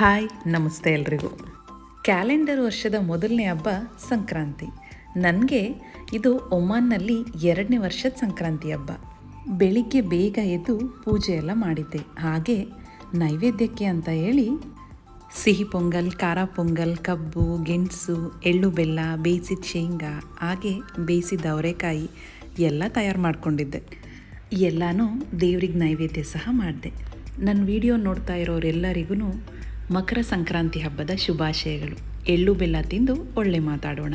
Hi, ನಮಸ್ತೆ ಎಲ್ರಿಗೂ. Calendar ವರ್ಷದ ಮೊದಲನೇ ಹಬ್ಬ ಸಂಕ್ರಾಂತಿ. ನನಗೆ ಇದು ಒಮಾನ್ನಲ್ಲಿ ಎರಡನೇ ವರ್ಷದ ಸಂಕ್ರಾಂತಿ ಹಬ್ಬ. ಬೆಳಿಗ್ಗೆ ಬೇಗ ಎದ್ದು ಪೂಜೆ ಎಲ್ಲ ಮಾಡಿದ್ದೆ. ಹಾಗೆ ನೈವೇದ್ಯಕ್ಕೆ ಅಂತ ಹೇಳಿ ಸಿಹಿ ಪೊಂಗಲ್, ಖಾರ ಪೊಂಗಲ್, ಕಬ್ಬು, ಗೆಣಸು, ಎಳ್ಳು ಬೆಲ್ಲ, ಬೇಯಿಸಿದ ಶೇಂಗಾ, ಹಾಗೆ ಬೇಯಿಸಿದ ಅವರೆಕಾಯಿ ಎಲ್ಲ ತಯಾರು ಮಾಡಿಕೊಂಡಿದ್ದೆ. ಎಲ್ಲನೂ ದೇವ್ರಿಗೆ ನೈವೇದ್ಯ ಸಹ ಮಾಡಿದೆ. ನನ್ನ ವಿಡಿಯೋ ನೋಡ್ತಾ ಇರೋರೆಲ್ಲರಿಗೂ ಮಕರ ಸಂಕ್ರಾಂತಿ ಹಬ್ಬದ ಶುಭಾಶಯಗಳು. ಎಳ್ಳು ಬೆಲ್ಲ ತಿಂದು ಒಳ್ಳೆ ಮಾತಾಡೋಣ.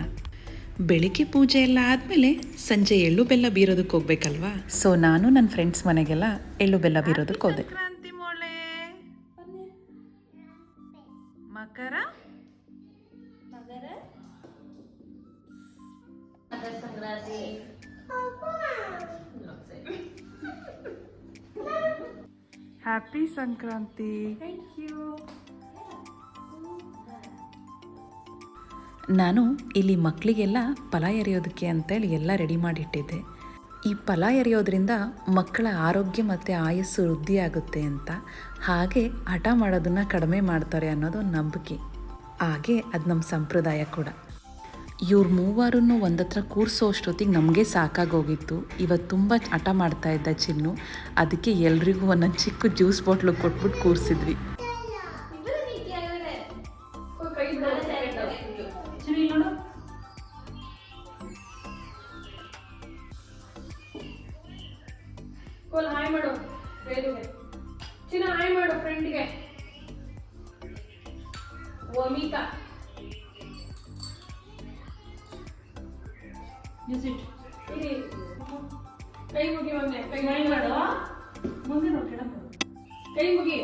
ಬೆಳಿಗ್ಗೆ ಪೂಜೆ ಎಲ್ಲ ಆದಮೇಲೆ ಸಂಜೆ ಎಳ್ಳು ಬೆಲ್ಲ ಬೀರೋದಕ್ಕೆ ಹೋಗ್ಬೇಕಲ್ವಾ? ಸೊ ನಾನು ನನ್ನ ಫ್ರೆಂಡ್ಸ್ ಮನೆಗೆಲ್ಲ ಎಳ್ಳು ಬೆಲ್ಲ ಬೀರೋದಕ್ಕೆ ಹೋದೆ. ಮಕರ? ಹ್ಯಾಪಿ ಸಂಕ್ರಾಂತಿ. ನಾನು ಇಲ್ಲಿ ಮಕ್ಕಳಿಗೆಲ್ಲ ಫಲ ಎರೆಯೋದಕ್ಕೆ ಅಂತೇಳಿ ಎಲ್ಲ ರೆಡಿ ಮಾಡಿಟ್ಟಿದ್ದೆ. ಈ ಫಲ ಎರೆಯೋದ್ರಿಂದ ಮಕ್ಕಳ ಆರೋಗ್ಯ ಮತ್ತು ಆಯಸ್ಸು ವೃದ್ಧಿಯಾಗುತ್ತೆ ಅಂತ. ಹಾಗೆ ಹಠ ಮಾಡೋದನ್ನು ಕಡಿಮೆ ಮಾಡ್ತಾರೆ ಅನ್ನೋದು ನಂಬಿಕೆ. ಹಾಗೆ ಅದು ನಮ್ಮ ಸಂಪ್ರದಾಯ ಕೂಡ. ಇವ್ರು ಮೂವರನ್ನು ಒಂದತ್ರ ಕೂರಿಸೋ ಅಷ್ಟೊತ್ತಿಗೆ ನಮಗೆ ಸಾಕಾಗೋಗಿತ್ತು. ಇವತ್ತು ತುಂಬ ಹಠ ಮಾಡ್ತಾ ಇದ್ದ ಚಿನ್ನು. ಅದಕ್ಕೆ ಎಲ್ರಿಗೂ ಒಂದೊಂದು ಚಿಕ್ಕ ಜ್ಯೂಸ್ ಬಾಟ್ಲು ಕೊಟ್ಬಿಟ್ಟು ಕೂರಿಸಿದ್ವಿ. ಕೋಲ್ ಹಾಯ್ ಮಾಡು ವೇದುಗೆ ಚಿನ್ನ ಹಾಯ್ ಮಾಡು ಫ್ರೆಂಡ್ಗೆ ವಮಿಕಾ ಇರಿ ಕೈ ಮುಗಿ ಒಮ್ಮೆ ಕೈ ಹಾಯ್ ಮಾಡು ಮುಂದೆ ನೋಡಿ ಕೆಳಗೆ ಕೈ ಮುಗಿ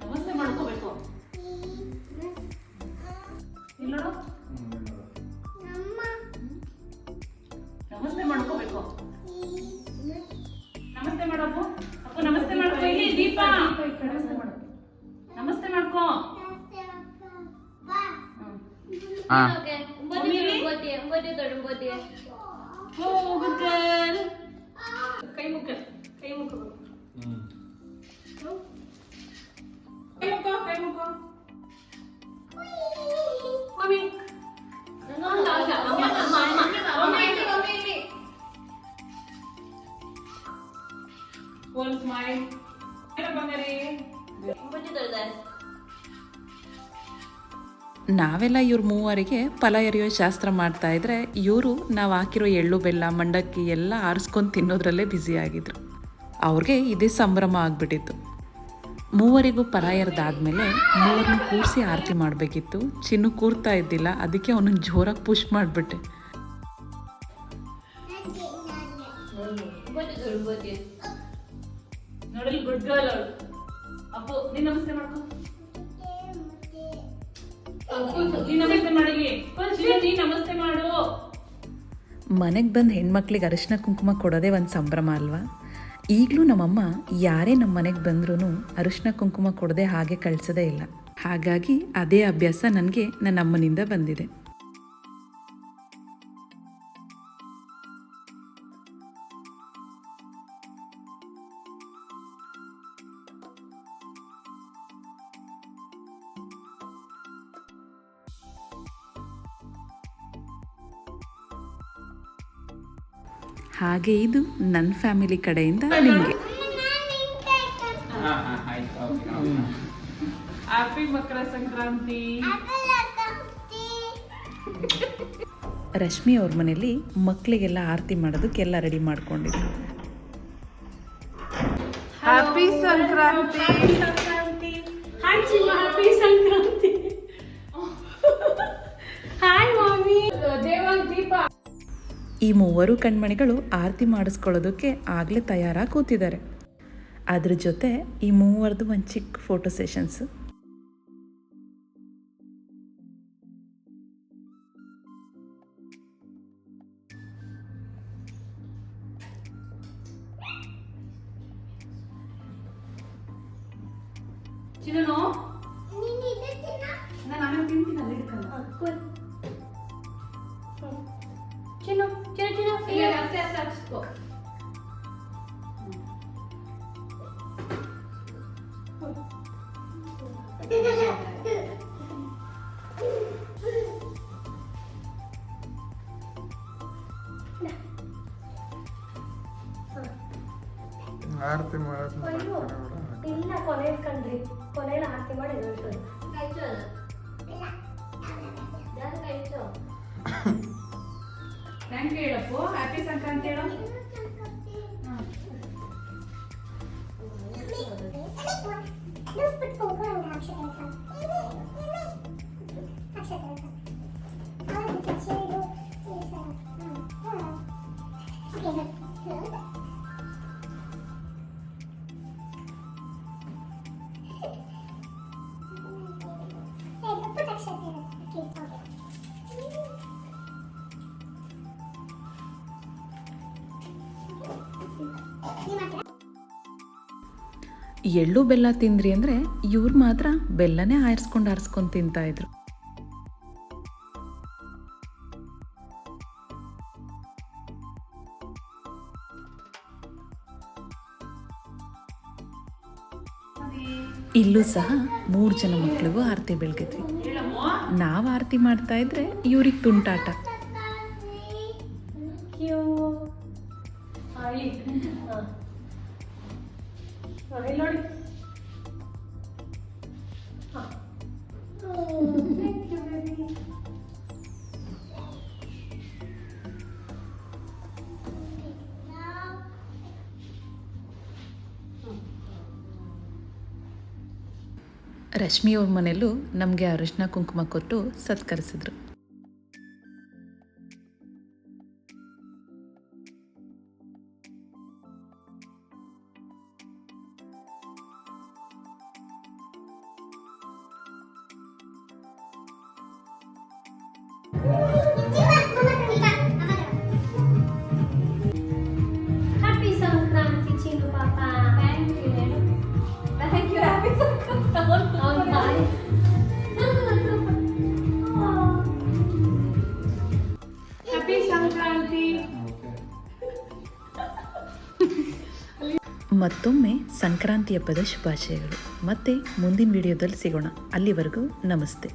ನಮಸ್ತೆ ಮಾಡ್ಕೋಬೇಕು. ಇಲ್ಲ Ah. ನಾವೆಲ್ಲ ಇವ್ರ ಮೂವರಿಗೆ ಫಲ ಎರೆಯೋ ಶಾಸ್ತ್ರ ಮಾಡ್ತಾ ಇದ್ರೆ ಇವರು ನಾವು ಹಾಕಿರೋ ಎಳ್ಳು, ಬೆಲ್ಲ, ಮಂಡಕ್ಕಿ ಎಲ್ಲ ಆರಿಸ್ಕೊಂಡು ತಿನ್ನೋದ್ರಲ್ಲೇ ಬ್ಯುಸಿ ಆಗಿದ್ರು. ಅವ್ರಿಗೆ ಇದೇ ಸಂಭ್ರಮ ಆಗಿಬಿಟ್ಟಿತ್ತು. ಮೂವರಿಗೂ ಫಲ ಎರೆದಾದ್ಮೇಲೆ ಮೂವರನ್ನ ಕೂರಿಸಿ ಆರತಿ ಮಾಡಬೇಕಿತ್ತು. ಚಿನ್ನು ಕೂರ್ತಾ ಇದ್ದಿಲ್ಲ, ಅದಕ್ಕೆ ಅವನನ್ನು ಜೋರಾಗಿ ಪುಷ್ ಮಾಡಿಬಿಟ್ಟೆ. ಅಪ್ಪು, ನೀನ್ ನಮಸ್ತೆ ಮಾಡ್ಕೊ. ಮನೆಗೆ ಬಂದು ಹೆಣ್ಮಕ್ಳಿಗೆ ಅರಿಶಿನ ಕುಂಕುಮ ಕೊಡೋದೇ ಒಂದು ಸಂಭ್ರಮ ಅಲ್ವಾ? ಈಗಲೂ ನಮ್ಮಮ್ಮ ಯಾರೇ ನಮ್ಮ ಮನೆಗೆ ಬಂದ್ರೂ ಅರಿಶಿನ ಕುಂಕುಮ ಕೊಡದೆ ಹಾಗೆ ಕಳಿಸೋದೇ ಇಲ್ಲ. ಹಾಗಾಗಿ ಅದೇ ಅಭ್ಯಾಸ ನನಗೆ ನನ್ನ ಅಮ್ಮನಿಂದ ಬಂದಿದೆ. ಹಾಗೆ ಇದು ನನ್ನ ಫ್ಯಾಮಿಲಿ ಕಡೆಯಿಂದ ನಿಮಗೆ. ಹ್ಯಾಪಿ ಮಕರ ಸಂಕ್ರಾಂತಿ. ರಶ್ಮಿ ಅವ್ರ ಮನೆಯಲ್ಲಿ ಮಕ್ಕಳಿಗೆಲ್ಲ ಆರತಿ ಮಾಡೋದಕ್ಕೆಲ್ಲ ರೆಡಿ ಮಾಡ್ಕೊಂಡಿದ್ರು. Happy Sankranti. Sankranti. Hi ಚಿಮ್ಮ happy Sankranti. Hi ಮಾಮಿ ದೀಪ. ಈ ಮೂವರು ಕಣ್ಮಣಿಗಳು ಆರತಿ ಮಾಡಿಸ್ಕೊಳ್ಳೋದಕ್ಕೆ ಆಗಲೇ ತಯಾರಾಗಿ ಕೂತಿದ್ದಾರೆ. ಅದ್ರ ಜೊತೆ ಈ ಮೂವರದು ಒಂದು ಚಿಕ್ಕ ಫೋಟೋ ಸೆಷನ್ಸ್. ಚಿನ್ನು ನಾನು ಈಗ ಅತ್ತೆ ಅತ್ತೆ ಹಚ್ಕೋ ಆರತಿ ಮಾಡೋದು ಅಯ್ಯೋ ಇಲ್ಲ ಕೊನೆ ಕಣ್ರಿ ಕೊನೆಯಲ್ಲಿ ಆರತಿ ಮಾಡಿ ಹೇಳ್ತಾರೆ ಥ್ಯಾಂಕ್ ಯು ಹೇಳಪ್ಪು? ಹ್ಯಾಪಿ ಸಂಕ್ರಾಂತಿ ಹೇಳು. ಹಾಂ. ಎಳ್ಳು ಬೆಲ್ಲ ತಿಂದ್ರಿ ಅಂದರೆ ಇವ್ರು ಮಾತ್ರ ಬೆಲ್ಲನೇ ಆರಿಸ್ಕೊಂಡು ಆರಿಸ್ಕೊಂಡು ತಿಂತಾ ಇದ್ರು. ಇಲ್ಲೂ ಸಹ ಮೂರು ಜನ ಮಕ್ಳಿಗೂ ಆರತಿ ಬೆಳಗಿದ್ವಿ. ನಾವು ಆರತಿ ಮಾಡ್ತಾ ಇದ್ರೆ ಇವ್ರಿಗೆ ತುಂಟಾಟ. ಇಲ್ಲಿ ನೋಡಿ. ಹಾಂ. ಥ್ಯಾಂಕ್ ಯು ಬೇಬಿ ರಶ್ಮಿ ಅವ್ರ ಮನೆಯಲ್ಲೂ ನಮಗೆ ಅರಿಶಿನ ಕುಂಕುಮ ಕೊಟ್ಟು ಸತ್ಕರಿಸಿದ್ರು. ಹ್ಯಾಪಿ ಸಂಕ್ರಾಂತಿ ಚಿನ್ನು ಪಾಪ ಥ್ಯಾಂಕ್ ಯು ಹೇಳು ಥ್ಯಾಂಕ್ ಯು ಹ್ಯಾಪಿ ಸಂಕ್ರಾಂತಿ ಅವ್ನು ಬಾಯಿ ಹ್ಯಾಪಿ ಸಂಕ್ರಾಂತಿ ಮತ್ತೊಮ್ಮೆ ಸಂಕ್ರಾಂತಿ ಹಬ್ಬದ ಶುಭಾಶಯಗಳು. ಮತ್ತೆ ಮುಂದಿನ ವಿಡಿಯೋದಲ್ಲಿ ಸಿಗೋಣ. ಅಲ್ಲಿವರೆಗೂ ನಮಸ್ತೆ.